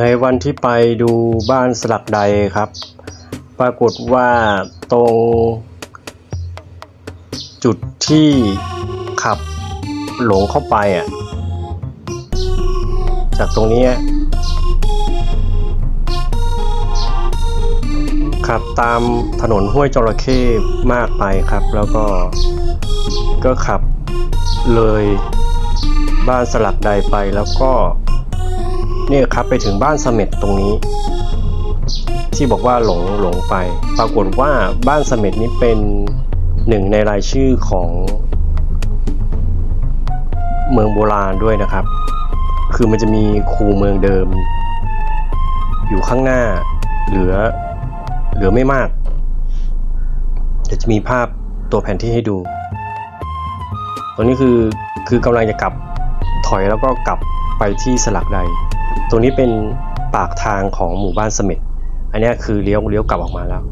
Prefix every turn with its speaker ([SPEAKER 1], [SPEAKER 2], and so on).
[SPEAKER 1] ในวันที่ไปดูบ้านสลักใดครับ ปรากฏว่าตรง จุดที่ขับหลงเข้าไปอะ จากตรงนี้ขับตามถนนห้วยจระเข้มากไปครับ แล้วก็ก็ขับเลยบ้านสลักใดไปแล้วก็ นี่ครับไปถึงบ้านเสม็ดตรงนี้ ที่บอกว่าหลงหลงไป ปรากฏว่าบ้านเสม็ดนี้เป็นหนึ่งในรายชื่อของเมืองโบราณด้วยนะครับ คือมันจะมีคูเมืองเดิม อยู่ข้างหน้า เหลือเหลือไม่มากเดี๋ยวจะมีภาพตัวแผนที่ให้ดูตรงนี้คือคือกำลังจะกลับถอยแล้วก็กลับไปที่สลักใด ตรงนี้เป็นปากทางของหมู่บ้านเสม็ดอันนี้คือเลี้ยวเลี้ยวกลับออกมาแล้ว